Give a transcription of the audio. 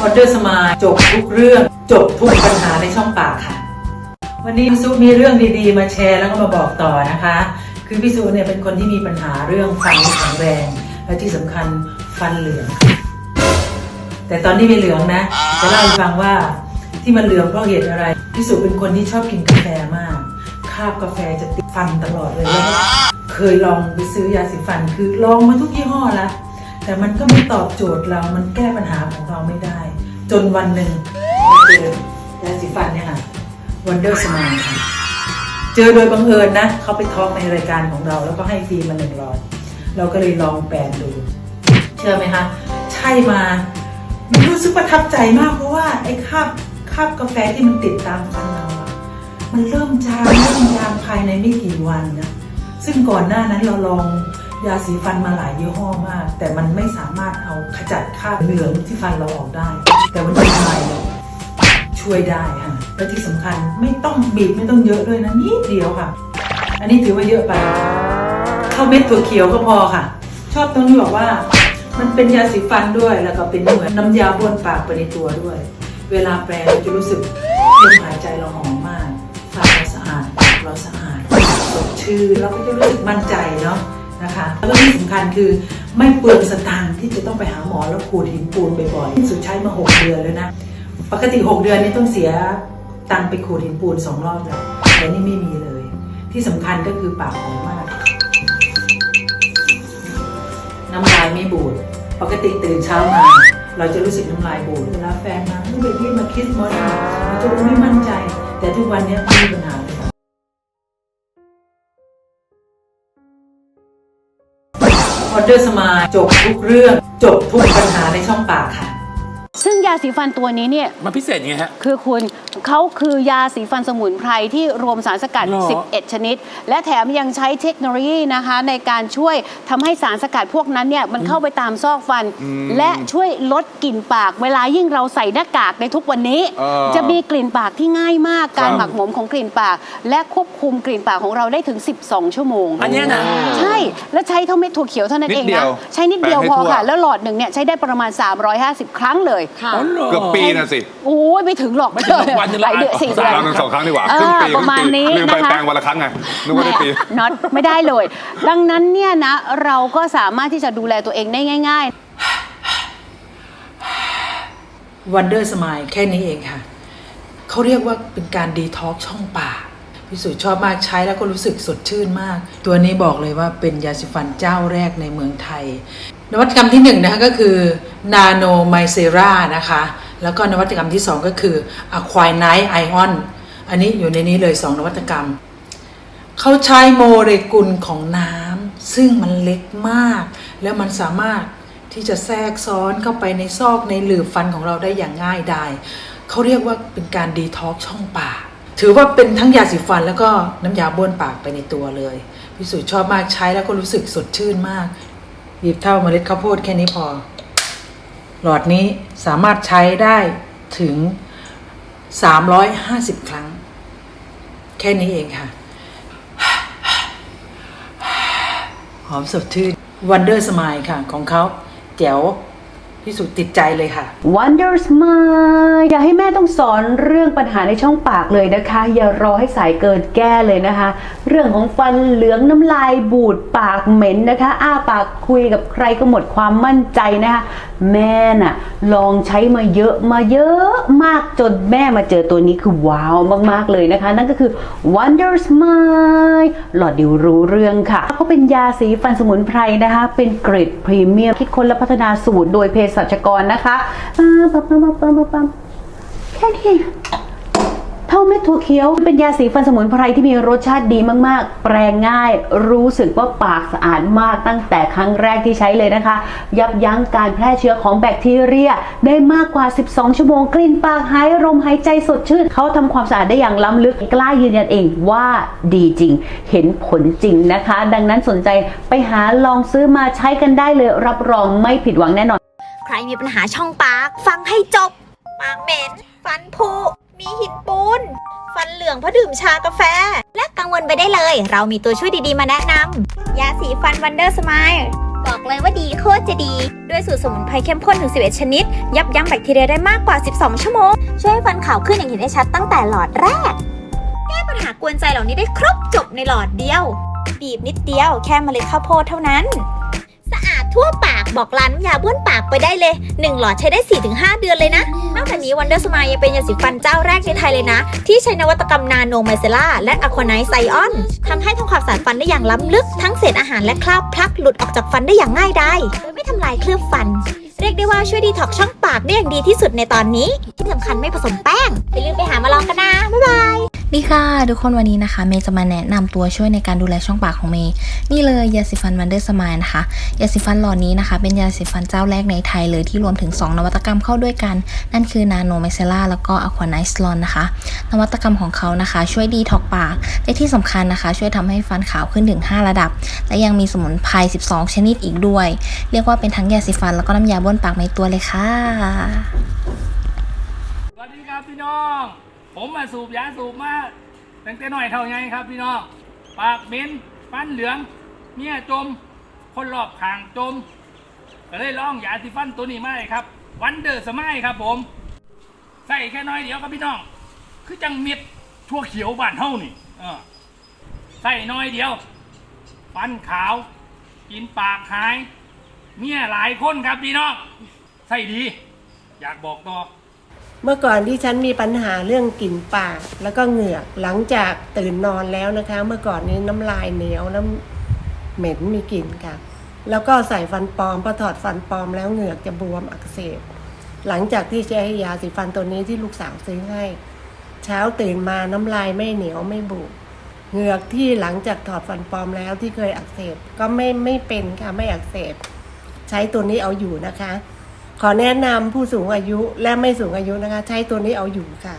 ออเดอร์สมายจบทุกเรื่อง จบทุกปัญหาในช่องปากค่ะ วันนี้พี่ซุมีเรื่องดีๆ มาแชร์แล้วก็มาบอกต่อนะคะ คือพี่ซุเนี่ยเป็นคนที่มีปัญหาเรื่องฟันแข็งแรง และที่สำคัญฟันเหลือง แต่ตอนนี้ไม่เหลืองนะจะเล่าให้ฟังว่าที่มันเหลืองเพราะเหตุอะไรพี่สุเป็นคนที่ชอบกินกาแฟมาก คาบกาแฟจะติดฟันตลอดเลยแล้วเคยลองไปซื้อยาสีฟันคือลองมาทุกยี่ห้อแล้ว แต่มันก็ไม่ตอบโจทย์เรา มันแก้ปัญหาของเราไม่ได้ จนวันหนึ่งเจอยาสีฟันเนี่ยค่ะ Wonder Smile ค่ะ เจอโดยบังเอิญนะ เขาไปทอล์กในรายการของเรา แล้วก็ให้ฟรีมาหนึ่งร้อยเราก็เลยลองแปลงดู เชื่อไหมคะ ใช่มามันรู้สึกประทับใจมากเพราะว่าไอ้คราบคราบกาแฟที่มันติดตามฟันเราอะมันเริ่มจางเริ่มจางภายในไม่กี่วันนะ ซึ่งก่อนหน้านั้นเราลอง ยาสีฟันมาหลายยี่ห้อมาก แต่มันไม่สามารถเอาขจัดคราบเหลืองที่ฟันเราออกได้ แต่วันนี้ทำไมเนี่ยช่วยได้ค่ะและที่สำคัญไม่ต้องบีบไม่ต้องเยอะด้วยนะนิดเดียวค่ะ อันนี้ถือว่าเยอะไปเข้าเม็ดถั่วเขียวก็พอค่ะ ชอบตรงที่บอกว่า มันเป็นยาสีฟันด้วยแล้วก็เป็นเหมือนน้ำยาบ้วนปากไปในตัวด้วย เวลาแปรงจะรู้สึกลมหายใจเราหอมมากฟันเราสะอาดปากเราสะอาดสดชื่นเราก็จะรู้สึกมั่นใจเนาะ นะคะแล้วที่สำคัญคือไม่เปลืองสตางค์ที่จะต้องไปหาหมอแล้วขูดหินปูนบ่อยๆสุดใช้มาหกเดือนเลยนะ ปกติหกเดือนนี่ต้องเสียตังค์ไปขูดหินปูนสองรอบแล้วแต่นี่ไม่มีเลย ที่สำคัญก็คือปากหอมมาก น้ำลายไม่บูด ปกติตื่นเช้ามา เราจะรู้สึกน้ำลายบูดเวลาแฟนมาไม่เบบี้มาคิสมอสเราจะไม่มั่นใจ แต่ทุกวันนี้ไม่มีปัญหาเลย ดอร์สมายจบทุกเรื่อง จบทุกปัญหาในช่องปากค่ะ ซึ่งยาสีฟันตัวนี้เนี่ย มันพิเศษยังไงฮะ คือคุณเขาคือยาสีฟันสมุนไพรที่รวมสารสกัด หรอ 11 ชนิด และแถมยังใช้เทคโนโลยีนะคะ ในการช่วยทำให้สารสกัดพวกนั้นเนี่ยมันเข้าไปตามซอกฟัน และช่วยลดกลิ่นปาก เวลายิ่งเราใส่หน้ากากในทุกวันนี้ เออจะมีกลิ่นปากที่ง่ายมากการครับ หมักหมมของกลิ่นปาก และควบคุมกลิ่นปากของเราได้ถึง 12 ชั่วโมง อันเนี้ยนะ ใช่ แล้วใช้เท่าเม็ดถั่วเขียวเท่านั้นนิดเองเดีนะ ยวใช้นิดเดียวแปรงพให้อทั่ว ค่ะ แล้วหลอดหนึ่งเนี่ยใช้ได้ประมาณ 350 ครั้งเลยอ๋อเหรอ เกือบปีนะสิ โอ้ยไม่ถึงหรอกไม่ถึงหรอกวันหนึ่งหลายเดือนละสี่สเดือน เราหนึ่งสองครั้งดีกว่าเออครึ่งปีประมาณนี้ลืมไปนะคะ แปลงวันละครั้งไงนึกว่าได้ปี น็อตไม่ได้เลย ดังนั้นเนี่ยนะ เราก็สามารถที่จะดูแลตัวเองได้ง่าย Wonder Smile แค่นี้เองค่ะ เขาเรียกว่าเป็นการดีท็อกช่องปากพิสูจน์ชอบมากใช้แล้วก็รู้สึกสดชื่นมาก ตัวนี้บอกเลยว่าเป็นยาสีฟันเจ้าแรกในเมืองไทย นวัตกรรมที่หนึ่งนะคะก็คือ Nano m y c e r a นะคะ แล้วก็นวัตกรรมที่สองก็คือ Aquinite Ion อันนี้อยู่ในนี้เลยสองนวัตกรรม เขาใช้โมเลกุลของน้ำซึ่งมันเล็กมาก แล้วมันสามารถที่จะแทรกซ้อนเข้าไปในซอกในหลืบฟันของเราได้อย่างง่ายดายเขาเรียกว่าเป็นการดีท็อกช่องปากถือว่าเป็นทั้งยาสีฟันแล้วก็น้ำยาบ้วนปากไปในตัวเลยพิสูจน์ชอบมากใช้แล้วก็รู้สึกสดชื่นมาก หยิบเท่าเมล็ดข้าวโพดแค่นี้พอ หลอดนี้สามารถใช้ได้ถึง 350 ครั้ง แค่นี้เองค่ะ หอมสดชื่น Wonder Smile ค่ะของเขาแจ๋ว ที่สุดติดใจเลยค่ะ Wonder Smile อย่าให้แม่ต้องสอนเรื่องปัญหาในช่องปากเลยนะคะ อย่ารอให้สายเกินแก้เลยนะคะ เรื่องของฟันเหลืองน้ำลายบูดปากเหม็นนะคะ อ้าปากคุยกับใครก็หมดความมั่นใจนะคะ แม่น่ะลองใช้มาเยอะมาเยอะมากจนแม่มาเจอตัวนี้คือว้าวมากๆเลยนะคะ นั่นก็คือ Wonder Smile หลอดดิวรู้เรื่องค่ะเขาเป็นยาสีฟันสมุนไพรนะคะ เป็นเกรดพรีเมียมคิดค้นและพัฒนาสูตรโดยเภสัชกรนะคะอ่าปั๊มปั๊มปั๊มปั๊มปั๊มแค่นี้ เท่าเม็ดถั่วเขียว เป็นยาสีฟันสมุนไพรที่มีรสชาติดีมากๆ แปรงง่าย รู้สึกว่าปากสะอาดมากตั้งแต่ครั้งแรกที่ใช้เลยนะคะ ยับยั้งการแพร่เชื้อของแบคทีเรีย ได้มากกว่า 12 ชั่วโมงกลิ่นปากหายลมหายใจสดชื่นเขาทำความสะอาดได้อย่างล้ำลึกกล้ายืนยันเองว่าดีจริง เห็นผลจริงนะคะ ดังนั้นสนใจไปหาลองซื้อมาใช้กันได้เลย รับรองไม่ผิดหวังแน่นอน ใครมีปัญหาช่องปาก ฟังให้จบ ปากเหม็น ฟันผุ มีหินปูน ฟันเหลืองเพราะดื่มชากาแฟ และกังวลไปได้เลย เรามีตัวช่วยดีๆมาแนะนำยาสีฟันวันเดอร์สม l e บอกเลยว่าดีโคตรจะดี ด้วยสูตรสมุนไพรเข้มข้นถึง 11 ชนิด ยับยั้งแบคทีเรียได้มากกว่า 12 ชั่วโมง ช่วยให้ฟันขาวขึ้นอย่างเห็นได้ชัดตั้งแต่หลอดแรก แก้ปัญหากวนใจเหล่านี้ได้ครบจบในหลอดเดียว บีบนิดเดียวแค่เมล็ดข้าวโพดเท่านั้น ทั่วปากบอกร้านยาบ้วนปากไปได้เลย 1 หลอดใช้ได้ 4-5 เดือนเลยนะ นอกจากนี้วันเดอร์สมายยังเป็นยาสีฟันเจ้าแรกในไทยเลยนะ ที่ใช้นวัตกรรมนาโนไมเซล่าและอะควาไนไซออนทำให้ทำความสะอาดฟันได้อย่างล้ำลึก ทั้งเศษอาหารและคราบพลักหลุดออกจากฟันได้อย่างง่ายดายโดยไม่ทำลายเคลือบฟันเรียกได้ว่าช่วยดีท็อกช่องปากได้อย่างดีที่สุดในตอนนี้ ที่สำคัญไม่ผสมแป้งอย่าลืมไปหามาลองกันนะ บ๊ายบาย นี่ค่ะ ทุกคนวันนี้นะคะเมย์จะมาแนะนำตัวช่วยในการดูแลช่องปากของเมย์นี่เลยยาสีฟันวันเดอร์สมายนะคะยาสีฟันหลอดนี้นะคะ เป็นยาสีฟันเจ้าแรกในไทยเลยที่รวมถึง 2 นวัตกรรมเข้าด้วยกัน นั่นคือนาโนไมเซล่าแล้วก็อะควาไนซ์ลอนนะคะ นวัตกรรมของเขานะคะ ช่วยดีท็อกปากและที่สำคัญนะคะ ช่วยทำให้ฟันขาวขึ้นถึง 5 ระดับ และยังมีสมุนไพร 12 ชนิดอีกด้วย เรียกว่าเป็นทั้งยาสีฟันแล้วก็น้ำยาบ้วนปากในตัวเลยค่ะสวัสดีครับพี่น้อง ผมมาสูบยาสูบมาตั้งแต่หน่อยเท่าไงครับพี่น้องปากเม็นฟันเหลืองเมียจม คนรอบข้างจม ก็เลยลองยาสีฟันตัวนี้มาเลยครับ วันเดอร์สมัยครับผม ใส่แค่น้อยเดียวครับพี่น้อง คือจังเม็ดทั่วเขียวบ้านเฮานี่ใส่น้อยเดียว ฟันขาว กินปากหาย เมียหลายคนครับพี่น้อง ใส่ดี อยากบอกต่อ เมื่อก่อนที่ฉันมีปัญหาเรื่องกลิ่นปากแล้วก็เหงือกหลังจากตื่นนอนแล้วนะคะ เมื่อก่อนนี้น้ำลายเหนียวน้ำเหม็นมีกลิ่นค่ะ แล้วก็ใส่ฟันปลอมพอถอดฟันปลอมแล้วเหงือกจะบวมอักเสบ หลังจากที่ใช้ยาสีฟันตัวนี้ที่ลูกสาวซื้อให้ เช้าตื่นมาน้ำลายไม่เหนียวไม่บุเหงือกที่หลังจากถอดฟันปลอมแล้วที่เคยอักเสบก็ไม่ไม่เป็นค่ะไม่อักเสบ ใช้ตัวนี้เอาอยู่นะคะ ขอแนะนำผู้สูงอายุและไม่สูงอายุนะคะ ใช้ตัวนี้เอาอยู่ค่ะ